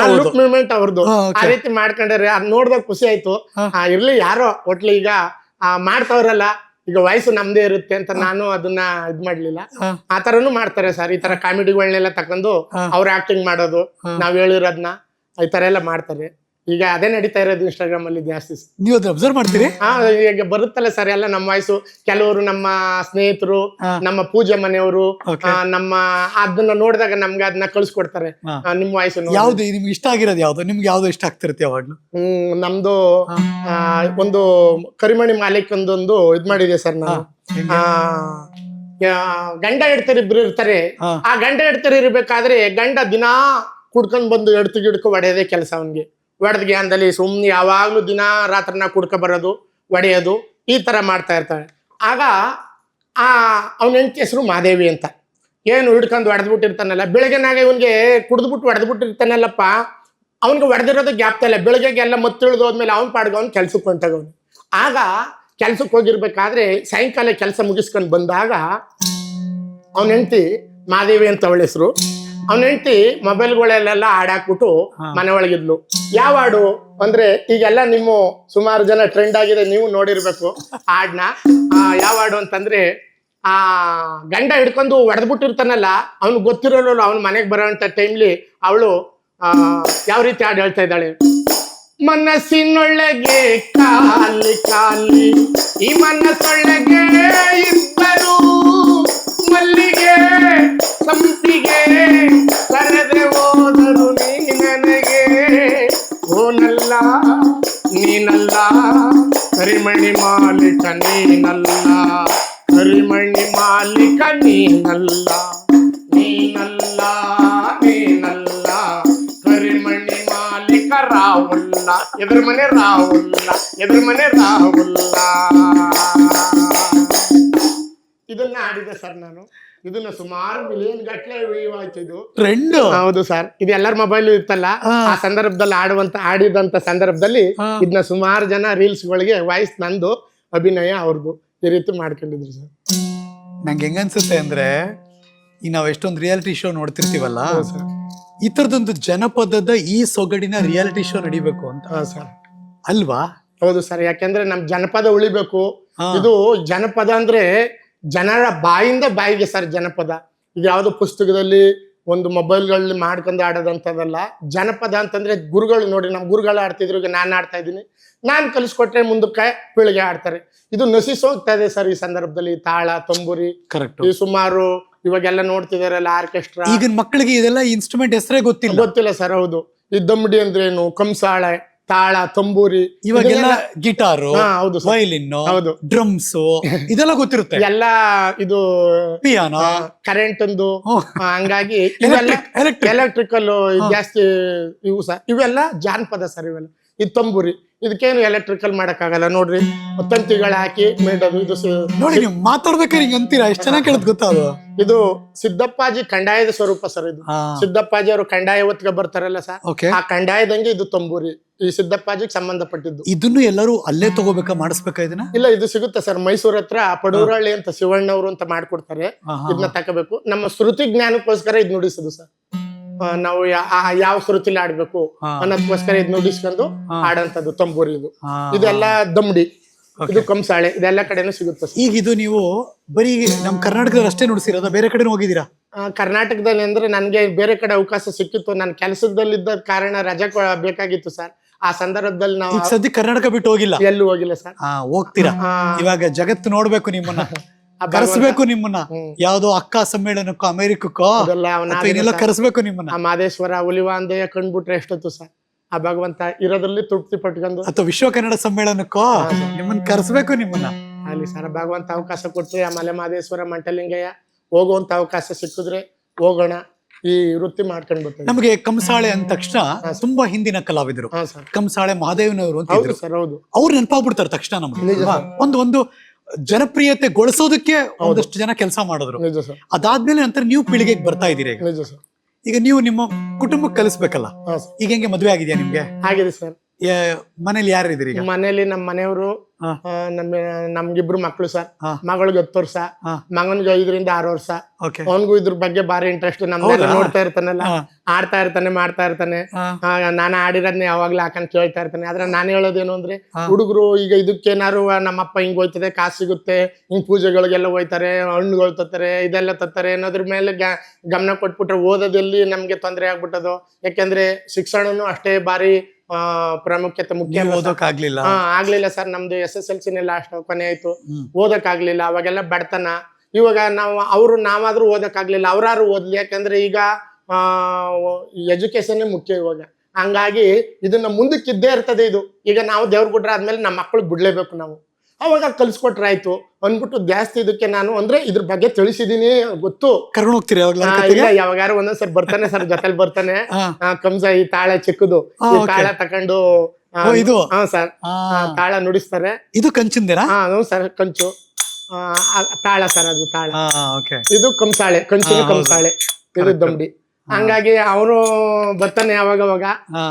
[SPEAKER 2] ಆ ತರ
[SPEAKER 1] ಲಿಪ್
[SPEAKER 2] ಮೂವ್ಮೆಂಟ್ ಅವ್ರದ್ದು ಆ ರೀತಿ ಮಾಡ್ಕೊಂಡ್ರೆ ಅದ್ ನೋಡ್ದಾಗ ಖುಷಿ ಆಯ್ತು. ಆ, ಇರ್ಲಿ ಯಾರೋ ಒಟ್ಲಿ ಈಗ ಮಾಡ್ತಾವ್ರಲ್ಲ ಈಗ ವಾಯ್ಸ್ ನಮ್ದೇ ಇರುತ್ತೆ ಅಂತ ನಾನು ಅದನ್ನ ಇದ್ ಮಾಡ್ಲಿಲ್ಲ. ಆ ತರನು ಮಾಡ್ತಾರೆ ಸರ್. ಈ ತರ ಕಾಮಿಡಿಗಳನ್ನೆಲ್ಲ ತಕೊಂಡು. ಅವ್ರ ಆಕ್ಟಿಂಗ್ ಮಾಡೋದು. ನಾವ್ ಹೇಳಿರೋದ್ನ ಈ ತರ ಎಲ್ಲ ಮಾಡ್ತಾರೆ. ಈಗ ಅದೇ ನಡೀತಾ ಇರೋದು ಇನ್ಸ್ಟಾಗ್ರಾಮ್ ಅಲ್ಲಿ ಜಾಸ್ತಿ.
[SPEAKER 1] ನೀವು ಅದು ಅಬ್ಸರ್ವ್ ಮಾಡ್ತೀರಿ?
[SPEAKER 2] ಹಾ ಈಗ ಬರುತ್ತಲ್ಲ ಸರ್ ಎಲ್ಲ ನಮ್ಮ ವಯಸ್ಸು. ಕೆಲವರು ನಮ್ಮ ಸ್ನೇಹಿತರು ನಮ್ಮ ಪೂಜೆ ಮನೆಯವರು. ನಮ್ಮ ಅದನ್ನ ನೋಡಿದಾಗ ನಮ್ಗೆ ಅದನ್ನ ಕಳ್ಸಿಕೊಡ್ತಾರೆ. ನಿಮ್ಮ ವಯಸ್ಸು.
[SPEAKER 1] ಯಾವ್ದು ನಿಮ್ಗೆ ಇಷ್ಟ ಆಗಿರೋದು ಯಾವ್ದು? ನಿಮ್ಗೆ ಯಾವ್ದು ಇಷ್ಟ ಆಗ್ತಿರುತ್ತೆ ಯಾವಾಗ್ಲೂ
[SPEAKER 2] ಹ್ಮ್ ನಮ್ದು ಒಂದು ಕರಿಮಣಿ ಮಾಲೀಕ್ ಒಂದೊಂದು ಇದ್ ಮಾಡಿದೆ ಸರ್ ಯಾ- ಗಂಡ ಹೆಡ್ತಾರೆ ಇಬ್ರು ಇರ್ತಾರೆ. ಆ ಗಂಡ ಹೆಡ್ತಾರೆ ಇರ್ಬೇಕಾದ್ರೆ ಗಂಡ ದಿನಾ ಕುಡ್ಕೊಂಡ್ ಬಂದು ಎಡ್ತು ಗಿಡ್ಕೊ ಹೊಡೆಯೋದೇ ಕೆಲಸ ಅವನ್ಗೆ. ಹೊಡೆದ ಜ್ಞಾನದಲ್ಲಿ ಸುಮ್ಮನೆ ಯಾವಾಗಲೂ ದಿನ ರಾತ್ರಿನ ಕುಡ್ಕೊ ಬರೋದು, ಒಡೆಯೋದು, ಈ ಥರ ಮಾಡ್ತಾ ಇರ್ತಾನೆ ಆಗ ಆ ಅವನ ಹೆಂಡತಿ ಹೆಸರು ಮಾದೇವಿ ಅಂತ. ಏನು ಹಿಡ್ಕೊಂಡು ಒಡೆದ್ಬಿಟ್ಟಿರ್ತಾನಲ್ಲ ಬೆಳಗ್ಗೆನಾಗ ಇವನಿಗೆ ಕುಡಿದ್ಬಿಟ್ಟು ಒಡೆದ್ಬಿಟ್ಟಿರ್ತಾನಲ್ಲಪ್ಪ ಅವ್ನಿಗೆ ಒಡೆದಿರೋದು ಗ್ಯಾಪ್ತಾ ಇಲ್ಲ. ಬೆಳಗ್ಗೆಗೆ ಎಲ್ಲ ಮತ್ತಿಳಿದೋದ್ಮೇಲೆ ಅವ್ನ ಪಾಡ್ಗೆ ಅವ್ನು ಕೆಲ್ಸಕ್ಕೆ ಹೊಂಟಗವನು ಆಗ ಕೆಲ್ಸಕ್ಕೆ ಹೋಗಿರ್ಬೇಕಾದ್ರೆ ಸಾಯಂಕಾಲ ಕೆಲಸ ಮುಗಿಸ್ಕೊಂಡು ಬಂದಾಗ ಅವನ ಹೆಂಡತಿ ಮಾದೇವಿ ಅಂತ ಅವಳ ಹೆಸರು. ಅವನ ಹೆಂಡತಿ ಮೊಬೈಲ್ಗಳಲ್ಲೆಲ್ಲ ಹಾಡಾಕ್ಬಿಟ್ಟು. ಮನೆ ಒಳಗಿದ್ಲು ಯಾವ ಹಾಡು? ಅಂದ್ರೆ ಈಗೆಲ್ಲ ನಿಮ್ಮ ಸುಮಾರು ಜನ ಟ್ರೆಂಡ್ ಆಗಿದೆ ನೀವು ನೋಡಿರ್ಬೇಕು ಹಾಡ್ನ. ಆ, ಯಾವ ಹಾಡು ಅಂತಂದ್ರೆ ಆ ಗಂಡ ಹಿಡ್ಕೊಂಡು ಹೊಡೆದ್ಬಿಟ್ಟಿರ್ತಾನಲ್ಲ ಅವ್ನು ಗೊತ್ತಿರೋಲ್ಲ ಅವ್ನ ಮನೆಗೆ ಬರೋಂಥ ಟೈಮ್ಲಿ ಅವಳು ಯಾವ ರೀತಿ ಹಾಡು ಹೇಳ್ತಾ ಇದ್ದಾಳೆ? ಮನಸ್ಸಿನೊಳಗೆ ಕಾಲಿ ಕಾಲಿ ಈ ಮನಸ್ಸೊಳಗೆ ಇಬ್ಬರು ಮಲ್ಲಿಗೆ ಸಂಪಿಗೆ ಕರಿಮಣಿ ಮಾಲಿಕ ನೀನಲ್ಲ. ಕರಿಮಣಿ ಮಾಲಿಕ ನೀನಲ್ಲ. ನೀನಲ್ಲ ನೀನಲ್ಲ. ಕರಿಮಣಿ ಮಾಲಿಕ ರಾವುಲ್ಲ ಎದುರು ಮನೆ ರಾವುಲ್ಲ ಎದುರು ಮನೆ ರಾವುಲ್ಲ ಇದನ್ನ ಆಡಿದೆ ಸರ್ ನಾನು. ಇದನ್ನ ಸುಮಾರು ಮಿಲಿಯನ್ ಗಟ್ಟಲೆ ಇದು.
[SPEAKER 1] ಟ್ರೆಂಡ್
[SPEAKER 2] ಹೌದು ಸರ್ ಇದು ಎಲ್ಲರ ಮೊಬೈಲ್ ಇತ್ತಲ್ಲ ಆ ಸಂದರ್ಭದಲ್ಲಿ ಆಡುವಂತ ಆಡಿದಂತ ಸಂದರ್ಭದಲ್ಲಿ. ಇದನ್ನ ಸುಮಾರು ಜನ ರೀಲ್ಸ್ ಗಳಿಗೆ ವಾಯ್ಸ್ ನಂದು ಅಭಿನಯ ಅವ್ರದ್ದು ಈ ರೀತಿ ಮಾಡ್ಕೊಂಡಿದ್ರು ಸರ್
[SPEAKER 1] ನಂಗೆ ಹೆಂಗನ್ಸುತ್ತೆ ಅಂದ್ರೆ ಈ ನಾವ್ ಎಷ್ಟೊಂದು ರಿಯಾಲಿಟಿ ಶೋ ನೋಡ್ತಿರ್ತೀವಲ್ಲ ಈ ತರದೊಂದು ಜನಪದದ ಈ ಸೊಗಡಿನ ರಿಯಾಲಿಟಿ ಶೋ ನಡಿಬೇಕು ಅಂತ.
[SPEAKER 2] ಸರ್
[SPEAKER 1] ಅಲ್ವಾ?
[SPEAKER 2] ಹೌದು ಸರ್ ಯಾಕೆಂದ್ರೆ ನಮ್ ಜನಪದ ಉಳಿಬೇಕು. ಇದು ಜನಪದ ಅಂದ್ರೆ ಜನರ ಬಾಯಿಂದ ಬಾಯಿಗೆ ಸರ್ ಜನಪದ. ಇದು ಯಾವುದೋ ಪುಸ್ತಕದಲ್ಲಿ ಒಂದು ಮೊಬೈಲ್ಗಳಲ್ಲಿ ಮಾಡ್ಕೊಂಡು ಆಡೋದಂಥದ್ದಲ್ಲ ಜನಪದ ಅಂತಂದ್ರೆ ಗುರುಗಳು ನೋಡಿ ನಮ್ಮ ಗುರುಗಳು ಆಡ್ತಿದ್ರು ಈಗ ನಾನು ಆಡ್ತಾ ಇದ್ದೀನಿ. ನಾನು ಕಲಿಸ್ಕೊಟ್ರೆ ಮುಂದಕ್ಕೆ ಪೀಳಿಗೆ ಆಡ್ತಾರೆ. ಇದು ನಶಿಸಿ ಹೋಗ್ತಾ ಇದೆ ಸರ್ ಈ ಸಂದರ್ಭದಲ್ಲಿ. ತಾಳ ತಂಬೂರಿ
[SPEAKER 1] ಕರೆಕ್ಟ್
[SPEAKER 2] ಈ ಸುಮಾರು ಇವಾಗೆಲ್ಲ ನೋಡ್ತಿದಾರಲ್ಲ ಆರ್ಕೆಸ್ಟ್ರಾ.
[SPEAKER 1] ಈಗಿನ ಮಕ್ಕಳಿಗೆ ಇದೆಲ್ಲ ಇನ್ಸ್ಟ್ರೂಮೆಂಟ್ ಹೆಸರೇ ಗೊತ್ತಿಲ್ಲ.
[SPEAKER 2] ಗೊತ್ತಿಲ್ಲ ಸರ್ ಹೌದು. ಈ ದಮ್ಮಡಿ ಅಂದ್ರೇನು ಕಂಸಾಳೆ ತಾಳ ತಂಬೂರಿ
[SPEAKER 1] ಇವಾಗೆಲ್ಲ ಗಿಟಾರು
[SPEAKER 2] ಹೌದು
[SPEAKER 1] ವೈಲಿನ್
[SPEAKER 2] ಹೌದು.
[SPEAKER 1] ಡ್ರಮ್ಸ್ ಇದೆಲ್ಲ ಗೊತ್ತಿರುತ್ತೆ.
[SPEAKER 2] ಎಲ್ಲ ಇದು
[SPEAKER 1] ಪಿಯಾನೋ.
[SPEAKER 2] ಕರೆಂಟ್ ಒಂದು ಹಂಗಾಗಿ ಇವೆಲ್ಲ
[SPEAKER 1] ಎಲೆಕ್ಟ್ರಿಕ್
[SPEAKER 2] ಎಲೆಕ್ಟ್ರಿಕಲ್ ಜಾಸ್ತಿ ಇವು ಸರ್. ಇವೆಲ್ಲ ಜಾನಪದ ಸರ್ ಇವೆಲ್ಲ. ಇದು ತಂಬೂರಿ. ಇದಕ್ಕೇನು ಎಲೆಕ್ಟ್ರಿಕಲ್ ಮಾಡಕ್ಕಾಗಲ್ಲ ನೋಡ್ರಿ. ತಂತಿಗಳು ಹಾಕಿ ಮೇಡದು ಇದು ಸಿ-
[SPEAKER 1] ನೋಡಿ ನೀವು ಮಾತಾಡ್ಬೇಕಾದ್ರೆ ಹಿಂಗ್ ಅಂತೀರಾ? ಎಷ್ಟು ಚೆನ್ನಾಗಿ ಕೇಳದ್ ಗೊತ್ತಾ ಅದು?
[SPEAKER 2] ಇದು ಸಿದ್ದಪ್ಪಾಜಿ ಕಂಡಾಯದ ಸ್ವರೂಪ ಸರ್ ಇದು. ಸಿದ್ದಪ್ಪಾಜಿ ಅವರು ಕಂಡಾಯ ಹೊತ್ತಿಗೆ ಬರ್ತಾರಲ್ಲ ಸರ್.
[SPEAKER 1] ಓಕೆ
[SPEAKER 2] ಆ ಕಂಡಾಯದಂಗೆ ಇದು ತಂಬೂರಿ ಈ ಸಿದ್ದಪ್ಪಾಜಿಗೆ ಸಂಬಂಧಪಟ್ಟಿದ್ದು.
[SPEAKER 1] ಇದನ್ನು ಎಲ್ಲರೂ ಅಲ್ಲೇ ತಗೋಬೇಕಾ ಮಾಡಿಸ್ಬೇಕಾ ಇದನ್ನ?
[SPEAKER 2] ಇಲ್ಲ ಇದು ಸಿಗುತ್ತೆ ಸರ್. ಮೈಸೂರ್ ಹತ್ರ ಪಡೂರಳ್ಳಿ ಅಂತ ಶಿವಣ್ಣವರು ಅಂತ ಮಾಡ್ಕೊಡ್ತಾರೆ.
[SPEAKER 1] ಹಾ, ಹಾ,
[SPEAKER 2] ಇದನ್ನ ತಗೋಬೇಕು. ನಮ್ಮ ಶ್ರುತಿ ಜ್ಞಾನಕ್ಕೋಸ್ಕರ ಇದು ನುಡಿಸುದು ಸರ್. ನಾವು ಯಾವ ಶ್ರುತಿಲಿ ಆಡ್ಬೇಕು ಅನ್ನೋದಕ್ಕೋಸ್ಕರ ಇದ್ ನುಡಿಸ್ಕೊಂಡು. ಆಡಂತದ್ದು ತಂಬೂರಿ ಇದು. ಇದೆಲ್ಲ ದಮ್ಡಿ. ಇದು ಕಂಸಾಳೆ. ಇದೆಲ್ಲ ಕಡೆನೂ ಸಿಗುತ್ತೆ
[SPEAKER 1] ಈಗ ಇದು ನೀವು ಬರೀ ನಮ್ ಕರ್ನಾಟಕದಲ್ಲಿ ಅಷ್ಟೇ ನುಡಿಸಿರೋದ? ಬೇರೆ ಕಡೆ ಹೋಗಿದ್ದೀರಾ?
[SPEAKER 2] ಕರ್ನಾಟಕದಲ್ಲಿ ಅಂದ್ರೆ ನನಗೆ ಬೇರೆ ಕಡೆ ಅವಕಾಶ ಸಿಕ್ಕಿತ್ತು. ನಾನು ಕೆಲಸದಲ್ಲಿದ್ದ ಕಾರಣ ರಜೆ ಬೇಕಾಗಿತ್ತು ಸರ್. ಆ ಸಂದರ್ಭದಲ್ಲಿ ನಾವು
[SPEAKER 1] ಸದ್ಯ ಕರ್ನಾಟಕ ಬಿಟ್ಟು ಹೋಗಿಲ್ಲ?
[SPEAKER 2] ಎಲ್ಲೂ ಹೋಗಿಲ್ಲ ಸರ್.
[SPEAKER 1] ಹೋಗ್ತೀರಾ? ಇವಾಗ ಜಗತ್ತು ನೋಡ್ಬೇಕು ನಿಮ್ಮನ್ನ. ಕರೆಸ್ಬೇಕು ನಿಮ್ಮನ್ನ. ಯಾವ್ದೋ ಅಕ್ಕ ಸಮ್ಮೇಳನಕ್ಕೋ ಅಮೆರಿಕಕ್ಕೋ ಕರೆಸ್ಬೇಕು ನಿಮ್ಮನ್ನ.
[SPEAKER 2] ಆ ಮಾದೇಶ್ವರ ಹುಲಿವಾಂದೆಯ ಕಂಡ್ಬಿಟ್ರೆ ಎಷ್ಟೊತ್ತು ಸರ್ ಆ ಭಗವಂತ ಇರೋದ್ರಲ್ಲಿ ತೃಪ್ತಿ ಪಟ್ಕೊಂಡು.
[SPEAKER 1] ಅಥವಾ ವಿಶ್ವ ಕನ್ನಡ ಸಮ್ಮೇಳನಕ್ಕೋ ನಿಮ್ಮನ್ನ ಕರೆಸಬೇಕು ನಿಮ್ಮನ್ನ.
[SPEAKER 2] ಅಲ್ಲಿ ಸರ್ ಭಗವಂತ ಅವಕಾಶ ಕೊಟ್ರೆ ಆ ಮಲೆ ಮಾದೇಶ್ವರ ಮಂಟಲಿಂಗಯ್ಯ ಹೋಗುವಂತ ಅವಕಾಶ ಸಿಕ್ಕಿದ್ರೆ ಹೋಗೋಣ. ಈ ವೃತ್ತಿ ಮಾಡ್ಕೊಂಡು ಬರ್ತೀವಿ.
[SPEAKER 1] ನಮಗೆ ಕಂಸಾಳೆ ಅಂದ ತಕ್ಷಣ ತುಂಬಾ ಹಿಂದಿನ ಕಲಾವಿದರು. ಕಂಸಾಳೆ ಮಹಾದೇವನವರು ಅಂತ
[SPEAKER 2] ಹೌದು ಸರ್ ಹೌದು.
[SPEAKER 1] ಅವ್ರು ನೆನಪಾಗ್ಬಿಡ್ತಾರೆ ತಕ್ಷಣ ನಮ್ಗೆ. ಒಂದು ಒಂದು ಜನಪ್ರಿಯತೆ ಗೊಳಿಸೋದಕ್ಕೆ ಒಂದಷ್ಟು ಜನ ಕೆಲಸ ಮಾಡಿದ್ರು. ಅದಾದ್ಮೇಲೆ ನಂತರ ನೀವು ಪೀಳಿಗೆಗೆ ಬರ್ತಾ ಇದ್ದೀರಿ ಈಗ. ಈಗ ನೀವು ನಿಮ್ಮ ಕುಟುಂಬಕ್ಕೆ ಕಲಿಸ್ಬೇಕಲ್ಲ. ಈಗ ಹೆಂಗೆ ಮದುವೆ ಆಗಿದ್ಯಾ ನಿಮ್ಗೆ?
[SPEAKER 2] ಆಗಿದೆ ಸರ್.
[SPEAKER 1] ಮನೇಲಿ ಯಾರಿದ್ರಿ ಈಗ?
[SPEAKER 2] ಮನೇಲಿ ನಮ್ಮ ಮನೆಯವರು. ನಮ್ಮ ನಮ್ಗಿಬ್ರು ಮಕ್ಳು ಸರ್. ಮಗಳಿಗೆ ಹತ್ತು ವರ್ಷ ಮಗನ್ಗೆ ಐದರಿಂದ ಆರು ವರ್ಷ. ಅವನ್ಗೂ ಇದ್ರ ಬಗ್ಗೆ ಬಾರಿ ಇಂಟ್ರೆಸ್ಟ್
[SPEAKER 1] ನಮ್ಮ
[SPEAKER 2] ನೋಡ್ತಾ ಇರ್ತಾನಲ್ಲ. ಆಡ್ತಾ ಇರ್ತಾನೆ ಮಾಡ್ತಾ ಇರ್ತಾನೆ. ನಾನು ಆಡಿರೋದ್ನ ಯಾವಾಗ್ಲೂ ಹಾಕೊಂಡ್ ಕೇಳ್ತಾ ಇರ್ತಾನೆ. ಆದ್ರೆ ನಾನು ಹೇಳೋದೇನು ಅಂದ್ರೆ. ಹುಡುಗರು ಈಗ ಇದಕ್ಕೇನಾರು ನಮ್ಮಪ್ಪ ಹಿಂಗ್ ಹೋಯ್ತದೆ ಕಾಸು ಸಿಗುತ್ತೆ ಹಿಂಗ್ ಪೂಜೆಗಳಿಗೆಲ್ಲ ಹೋಯ್ತಾರೆ ಹಣ್ಣುಗಳು ತತ್ತಾರೆ ಇದೆಲ್ಲ ತತ್ತಾರೆ ಅನ್ನೋದ್ರ ಮೇಲೆ ಗಮನ ಕೊಟ್ಬಿಟ್ರೆ ಓದೋದಲ್ಲಿ ನಮ್ಗೆ ತೊಂದರೆ ಆಗ್ಬಿಟ್ಟದು. ಯಾಕೆಂದ್ರೆ ಶಿಕ್ಷಣನು ಅಷ್ಟೇ ಬಾರಿ ಪ್ರಾಮುಖ್ಯತೆ ಮುಖ್ಯ
[SPEAKER 1] ನೀವು
[SPEAKER 2] ಅಲ್ವಾ ಸರ್?
[SPEAKER 1] ಓದೋಕ್ ಆಗ್ಲಿಲ್ಲ
[SPEAKER 2] ಆಗ್ಲಿಲ್ಲ ಸರ್. ನಮ್ದು S S L C last ಕೊನೆ ಆಯ್ತು.
[SPEAKER 1] ಹ್ಮ್.
[SPEAKER 2] ಓದಕ್ ಆಗ್ಲಿಲ್ಲ ಅವಾಗೆಲ್ಲ ಬಡತನ. ಇವಾಗ ನಾವು ಅವರು ನಾವಾದ್ರೂ ಓದಕ್ ಆಗಲಿಲ್ಲ ಅವ್ರಾರು ಓದ್ಲಿ. ಯಾಕಂದ್ರೆ ಈಗ ಆ ಎಜುಕೇಶನ್ ಮುಖ್ಯ ಇವಾಗ. ಹಂಗಾಗಿ ಇದನ್ನ ಮುಂದಕ್ಕಿದ್ದೇ ಇರ್ತದೆ ಇದು. ಈಗ ನಾವು ದೇವ್ರ ಗುಡ್ರ ಆದ್ಮೇಲೆ ನಮ್ಮ ಮಕ್ಕಳು ಬಿಡ್ಲೇಬೇಕು ನಾವು. ಅವಾಗ ಕಲ್ಸ್ಕೊಟ್ರೆ ಆಯ್ತು. ಅಂದ್ಬಿಟ್ಟು ಜಾಸ್ತಿ ಇದಕ್ಕೆ ನಾನು ಅಂದ್ರೆ ಇದ್ರ ಬಗ್ಗೆ ತಿಳಿಸಿದೀನಿ ಗೊತ್ತು.
[SPEAKER 1] ಕರ್ಕೊಂಡು ಹೋಗ್ತೀರಿ ಒಂದೊಂದ್
[SPEAKER 2] ಇಲ್ಲ? ಯಾವಾಗಾರು ಒಂದೊಂದ್ಸರಿ ಬರ್ತಾನೆ ಸರ್ ಜೊತೆಲಿ ಬರ್ತಾನೆ. ಕಂಸ ಈ ತಾಳ ಚಿಕ್ಕದು. ಈ ತಾಳ ತಕೊಂಡು
[SPEAKER 1] ಇದು?
[SPEAKER 2] ಹಾ ಸರ್. ತಾಳ ನುಡಿಸ್ತಾರೆ.
[SPEAKER 1] ಇದು ಕಂಚಿಂದೇನಾ?
[SPEAKER 2] ಹಾ ಸರ್ ಕಂಚು. ತಾಳ ಸರ್ ಅದು ತಾಳ. ಇದು ಕಂಸಾಳೆ ಕಂಚಿನ. ಕಂಸಾಳೆ ಇದು
[SPEAKER 1] Correct.
[SPEAKER 2] ಹಂಗಾಗಿ ಅವರು ಬರ್ತಾನೆ ಯಾವಾಗ ಅವಾಗ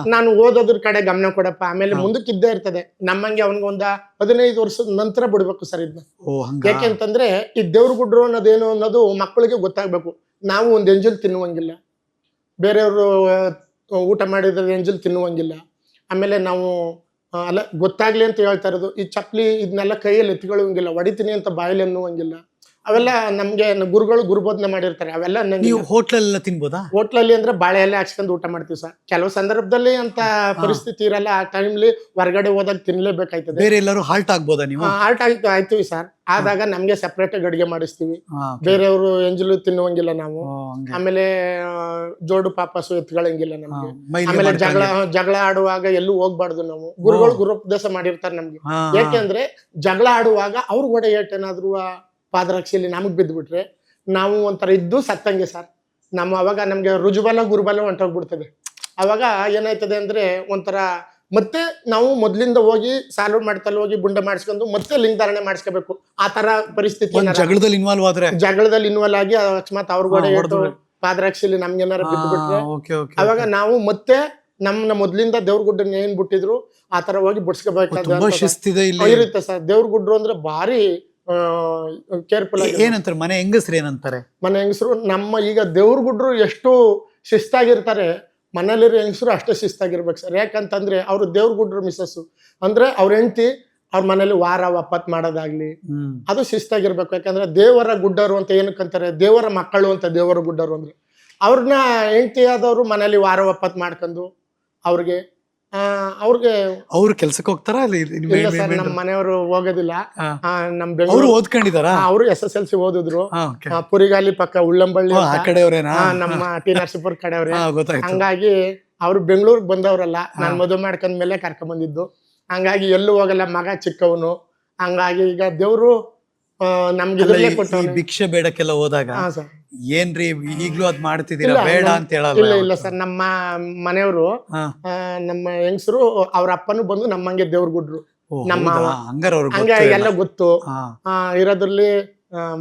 [SPEAKER 2] ನಾನು ಓದೋದ್ರ ಕಡೆ ಗಮನ ಕೊಡಪ್ಪ. ಆಮೇಲೆ ಮುಂದಕ್ಕೆ ಇದ್ದೇ ಇರ್ತದೆ. ನಮ್ಮಂಗೆ ಅವನಿಗೊಂದ ಒಂದ ಹದಿನೈದು ವರ್ಷದ ನಂತರ ಬಿಡ್ಬೇಕು ಸರ್ ಇದನ್ನ ಯಾಕೆಂತಂದ್ರೆ ಈ ದೇವ್ರ ಗುಡ್ರು ಅನ್ನೋದೇನು ಅನ್ನೋದು ಮಕ್ಕಳಿಗೆ ಗೊತ್ತಾಗ್ಬೇಕು. ನಾವು ಒಂದು ಎಂಜಲ್ ತಿನ್ನುವಂಗಿಲ್ಲ. ಬೇರೆಯವರು ಊಟ ಮಾಡಿದ್ರೆ ಎಂಜಲ್ ತಿನ್ನುವಂಗಿಲ್ಲ. ಆಮೇಲೆ ನಾವು ಅಲ್ಲ ಗೊತ್ತಾಗ್ಲಿ ಅಂತ ಹೇಳ್ತಾ ಇರೋದು. ಈ ಚಪ್ಲಿ ಇದನ್ನೆಲ್ಲ ಕೈಯಲ್ಲಿ ಎತ್ಕೊಳ್ಳುವಂಗಿಲ್ಲ. ಹೊಡಿತೀನಿ ಅಂತ ಬಾಯಲ್ಲಿ ಅನ್ನುವಂಗಿಲ್ಲ. ಅವೆಲ್ಲ ನಮ್ಗೆ ಗುರುಗಳು ಗುರುಬೋಧನೆ ಮಾಡಿರ್ತಾರೆ ಅವೆಲ್ಲ ನಂಗೆ
[SPEAKER 1] ನೀವು ಹೋಟ್ಲೆಲ್ಲ ತಿನ್ಬೋದಾ?
[SPEAKER 2] ಹೋಟ್ಲಲ್ಲಿ ಅಂದ್ರೆ ಬಾಳೆ ಎಲೆ ಹಾಕ್ಸ್ಕೊಂಡು ಊಟ ಮಾಡ್ತೀವಿ ಸರ್. ಕೆಲವು ಸಂದರ್ಭದಲ್ಲಿ ಅಂತ ಪರಿಸ್ಥಿತಿ ಇರಲ್ಲ ಆ ಟೈಮ್ಲಿ ಹೊರಗಡೆ ಹೋದಾಗ ತಿನ್ಲೇಬೇಕಾಯ್ತದೆ.
[SPEAKER 1] ಬೇರೆ ಎಲ್ಲರೂ ಹಾಲ್ಟ್ ಆಗ್ಬೋದಾ ನೀವು?
[SPEAKER 2] ಹಾಲ್ಟ್ ಆಯ್ತು ಆಯ್ತೀವಿ ಸರ್. ಆದಾಗ ನಮ್ಗೆ ಸಪ್ರೇಟ್ ಆಗಿ ಅಡಿಗೆ ಮಾಡಿಸ್ತೀವಿ. ಬೇರೆಯವರು ಎಂಜಲು ತಿನ್ನುವಂಗಿಲ್ಲ ನಾವು. ಆಮೇಲೆ ಜೋಡು ಪಾಪಸು ಎತ್ಕೊಳ್ಳಂಗಿಲ್ಲ
[SPEAKER 1] ಹಾ,
[SPEAKER 2] ನಮ್ಗೆ ಆಮೇಲೆ ಜಗಳ ಜಗಳ ಆಡುವಾಗ ಎಲ್ಲೂ ಹೋಗ್ಬಾರ್ದು ನಾವು. ಗುರುಗಳು ಗುರುಪದೇಶ ಮಾಡಿರ್ತಾರೆ ನಮ್ಗೆ. ಯಾಕೆಂದ್ರೆ ಜಗಳ ಆಡುವಾಗ ಅವ್ರ ಒಡೆ ಏಟೇನಾದ್ರೂ ಪಾದರಕ್ಷೆಯಲ್ಲಿ ನಮಗೆ ಬಿದ್ದುಬಿಟ್ರೆ ನಾವು ಒಂಥರ ಇದ್ದು ಸತ್ತಂಗೆ ಸರ್. ನಮ್ಮ ಅವಾಗ ನಮಗೆ ರುಜುಬಲ ಗುರುಬಲ ಹೊಂಟೋಗ್ಬಿಡ್ತದೆ. ಅವಾಗ ಏನಾಯ್ತದೆ ಅಂದ್ರೆ ಒಂಥರ ಮತ್ತೆ ನಾವು ಮೊದಲಿಂದ ಹೋಗಿ ಸಾಲು ಮಾಡ್ತಲ್ಲಿ ಹೋಗಿ ಬುಂಡೆ ಮಾಡಿಸ್ಕೊಂಡು ಮತ್ತೆ ಲಿಂಗ ಧಾರಣೆ ಮಾಡಿಸ್ಕೋಬೇಕು. ಆ ತರ ಪರಿಸ್ಥಿತಿ
[SPEAKER 1] ಜಗಳದಲ್ಲಿ ಇನ್ವಾಲ್ವ್ ಆದ್ರೆ?
[SPEAKER 2] ಜಗಳದಲ್ಲಿ ಇನ್ವಾಲ್ವ್ ಆಗಿ ಅಕಸ್ಮಾತ್ ಅವ್ರ ಗೋಡೆ ಪಾದರಾಕ್ಷಿಲಿ ನಮ್ಗೇನಾರ
[SPEAKER 1] ಓಕೆ
[SPEAKER 2] ಅವಾಗ ನಾವು ಮತ್ತೆ ನಮ್ಮನ್ನ ಮೊದ್ಲಿಂದ ದೇವ್ರ ಗುಡ್ಡನ್ನ ಏನ್ ಬಿಟ್ಟಿದ್ರು ಆ ತರ ಹೋಗಿ ಬಿಡ್ಸ್ಕೋಬೇಕಾದ ಇರುತ್ತೆ ಸರ್. ದೇವ್ರ ಗುಡ್ರು ಅಂದ್ರೆ ಭಾರಿ ಕೇರ್ಫುಲ್
[SPEAKER 1] ಏನಂತಾರೆ? ಮನೆ ಹೆಂಗಸ್ರು ಏನಂತಾರೆ?
[SPEAKER 2] ಮನೆ ಹೆಂಗಸರು ನಮ್ಮ ಈಗ ದೇವ್ರ ಗುಡ್ರು ಎಷ್ಟು ಶಿಸ್ತಾಗಿರ್ತಾರೆ ಮನೇಲಿರೋ ಹೆಂಗಸರು ಅಷ್ಟೇ ಶಿಸ್ತಾಗಿರ್ಬೇಕು ಸರ್. ಯಾಕಂತಂದ್ರೆ ಅವರು ದೇವ್ರ ಗುಡ್ರು ಮಿಸ್ಸಸ್ಸು. ಅಂದ್ರೆ ಅವ್ರ ಹೆಂಡತಿ ಅವ್ರ ಮನೇಲಿ ವಾರ ವಪ್ಪತ್ ಮಾಡೋದಾಗ್ಲಿ ಅದು ಶಿಸ್ತಾಗಿರ್ಬೇಕು. ಯಾಕಂದ್ರೆ ದೇವರ ಗುಡ್ಡರು ಅಂತ ಏನಕ್ಕಂತಾರೆ ದೇವರ ಮಕ್ಕಳು ಅಂತ ದೇವರ ಗುಡ್ಡರು ಅಂದ್ರೆ. ಅವ್ರನ್ನ ಹೆಂಡತಿ ಆದವರು ಮನೇಲಿ ವಾರ ಒಪ್ಪತ್ ಮಾಡ್ಕೊಂಡು ಅವ್ರಿಗೆ ಅವ್ರಿಗೆ
[SPEAKER 1] ಅವ್ರು ಕೆಲ್ಸಕ್ಕೆ ಹೋಗ್ತಾರಾ
[SPEAKER 2] ಇಲ್ಲ ಸರ್ ನಮ್ಮ ಮನೆಯವರು ಹೋಗೋದಿಲ್ಲ.
[SPEAKER 1] ಹಾ.
[SPEAKER 2] ಆ, ನಮ್
[SPEAKER 1] ಅವ್ರು
[SPEAKER 2] ಬೆಂಗಳೂರು
[SPEAKER 1] ಓದ್ಕೊಂಡಿದಾರ
[SPEAKER 2] ಅವರು ಎಸ್ ಎಸ್ ಎಲ್ ಸಿ ಓದಿದ್ರು. ಪುರಿಗಾಲಿ ಪಕ್ಕ ಉಳ್ಳಂಬಳ್ಳಿ
[SPEAKER 1] ಆ. ಕಡೆಯವ್ರೇನಾ?
[SPEAKER 2] ನಮ್ಮ ಟಿ ನರಸೀಪುರ ಕಡೆಯವ್ರೆ. ಹಂಗಾಗಿ ಅವ್ರು ಬೆಂಗಳೂರಿಗೆ ಬಂದವರಲ್ಲ ನಾನ್ ಮದುವೆ ಮಾಡ್ಕೊಂಡ್ ಮೇಲೆ ಕರ್ಕೊಂಡ್ ಬಂದಿದ್ದು ಹಂಗಾಗಿ ಎಲ್ಲೂ ಹೋಗಲ್ಲ ಮಗ ಚಿಕ್ಕವನು. ಹಂಗಾಗಿ ಈಗ ದೇವ್ರು ನಮ್ಗೆ
[SPEAKER 1] ಭಿಕ್ಷೆ ಬೇಡಕ್ಕೆಲ್ಲ ಹೋದಾಗ ಏನ್ರಿ ಈಗ್ಲೂ ಅದ್ ಮಾಡ್ತಿದ್ದೀರಾ? ಬೇಡ ಅಂತ ಹೇಳಲ್ಲ
[SPEAKER 2] ಇಲ್ಲ ಇಲ್ಲ ಸರ್ ನಮ್ಮ ಮನೆಯವರು. ನಮ್ಮ ಹೆಂಗಸರು ಅವ್ರ ಅಪ್ಪನು ಬಂದು ನಮ್ಮಂಗೆ ದೇವ್ರ ಗುಡ್ರು ನಮ್ಮ ಹಂಗೆ ಎಲ್ಲ ಗೊತ್ತು. ಆ, ಇರೋದ್ರಲ್ಲಿ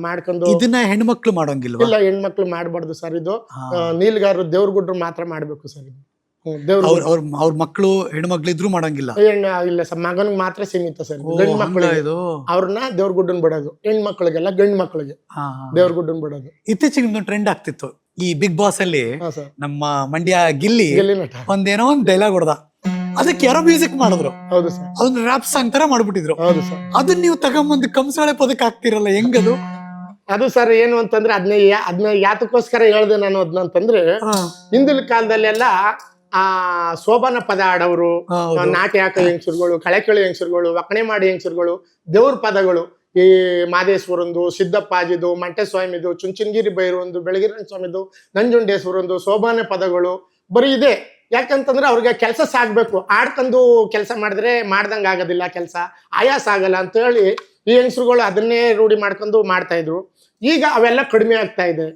[SPEAKER 2] ಮಾಡ್ಕೊಂಡು
[SPEAKER 1] ಇದನ್ನ ಹೆಣ್ಮಕ್ಳು ಮಾಡೋಂಗಿಲ್ಲ
[SPEAKER 2] ಇಲ್ಲ ಹೆಣ್ಮಕ್ಳು ಮಾಡ್ಬಾರ್ದು ಸರ್ ಇದು. ನೀಲ್ಗಾರ ನೀಲ್ಗಾರರು ದೇವ್ರ ಗುಡ್ರು ಮಾತ್ರ ಮಾಡ್ಬೇಕು ಸರ್ ಇದು.
[SPEAKER 1] ಅವ್ರ ಅವ್ರ ಅವ್ರ ಮಕ್ಳು ಹೆಣ್ಮಕ್ಳಿದ್ರು ಮಾಡಂಗಿಲ್ಲ.
[SPEAKER 2] ಹೆಣ್ಣು ಇಲ್ಲ ಸರ್. ಮಗನಿಗೆ ಮಾತ್ರ ಸೀಮಿತ ಸರ್. ಗಂಡ್
[SPEAKER 1] ಹಂಗ ಇದು?
[SPEAKER 2] ಅವ್ರನ್ನ ದೇವ್ರ ಗುಡ್ಡನ್ ಬಿಡೋದು. ಹೆಣ್ಮಕ್ಳಿಗೆಲ್ಲ ಗಂಡ್ ಮಕ್ಳಿಗೆ.
[SPEAKER 1] ಹಾ, ಹಾ.
[SPEAKER 2] ದೇವ್ರ ಗುಡ್ಡನ್ ಬಿಡೋದು.
[SPEAKER 1] ಇತ್ತೀಚೆಗೆ ನಿಮ್ದು ಟ್ರೆಂಡ್ ಆಗ್ತಿತ್ತು. ಈ ಬಿಗ್ ಬಾಸ್ ಅಲ್ಲಿ ನಮ್ಮ ಮಂಡ್ಯ ಗಿಲ್ಲಿ ಒಂದೇನೋ ಒಂದ್ ಡೈಲಾಗ್ ಹೊಡೆದ. ಅದಕ್ಕೆ ಯಾರೋ ಮ್ಯೂಸಿಕ್ ಮಾಡಿದ್ರು.
[SPEAKER 2] ಹೌದು ಸರ್.
[SPEAKER 1] ಅದನ್ನ ರ್ಯಾಪ್ ಸಾಂಗ್ ತರ ಮಾಡ್ಬಿಟ್ಟಿದ್ರು.
[SPEAKER 2] ಹೌದು ಸರ್.
[SPEAKER 1] ಅದನ್ನ ನೀವು ತಗೊಂಬಂದು ಕಂಸಾಳೆ ಪದಕ್ಕೆ ಹಾಕ್ತಿರಲ್ಲ ಹೆಂಗದು?
[SPEAKER 2] ಅದು ಸರ್ ಏನು ಅಂತಂದ್ರೆ ಅದ್ನ ಅದ್ನ ಯಾತಕ್ಕೋಸ್ಕರ ಹೇಳ್ದೆ ನಾನು ಅದನ್ನ ಅಂತಂದ್ರೆ ಹಿಂದಿನ ಕಾಲದಲ್ಲೆಲ್ಲ ಆ ಶೋಭನ ಪದ ಆಡೋರು ನಾಟಿ ಹಾಕೋ ಹೆಂಗಸರುಗಳು ಕಳೆ ಕೇಳಿ ಹೆಂಗಸರುಗಳು ಒಕ್ಕಣೆ ಮಾಡಿ ಹೆಂಗಸರುಗಳು ದೇವ್ರ ಪದಗಳು. ಈ ಮಾದೇಶ್ವರಂದು ಸಿದ್ದಪ್ಪಾಜಿದು ಮಂಟೆಸ್ವಾಮಿದು ಚುಂಚನಗಿರಿ ಬೈರೊಂದು ಬೆಳಗಿರಣ ಸ್ವಾಮಿದು ನಂಜುಂಡೇಶ್ವರಂದು ಶೋಭಾನ ಪದಗಳು ಬರೀ ಇದೆ. ಯಾಕಂತಂದ್ರೆ ಅವ್ರಿಗೆ ಕೆಲಸ ಸಾಗ್ಬೇಕು ಆಡ್ಕೊಂಡು ಕೆಲಸ ಮಾಡಿದ್ರೆ ಮಾಡ್ದಂಗ ಆಗೋದಿಲ್ಲ ಕೆಲಸ. ಆಯಾಸ ಆಗಲ್ಲ ಅಂತ ಹೇಳಿ ಈ ಹೆಂಗಸರುಗಳು ಅದನ್ನೇ ರೂಢಿ ಮಾಡ್ಕೊಂಡು ಮಾಡ್ತಾ ಇದ್ರು. ಈಗ ಅವೆಲ್ಲ ಕಡಿಮೆ ಆಗ್ತಾ ಇದೆ.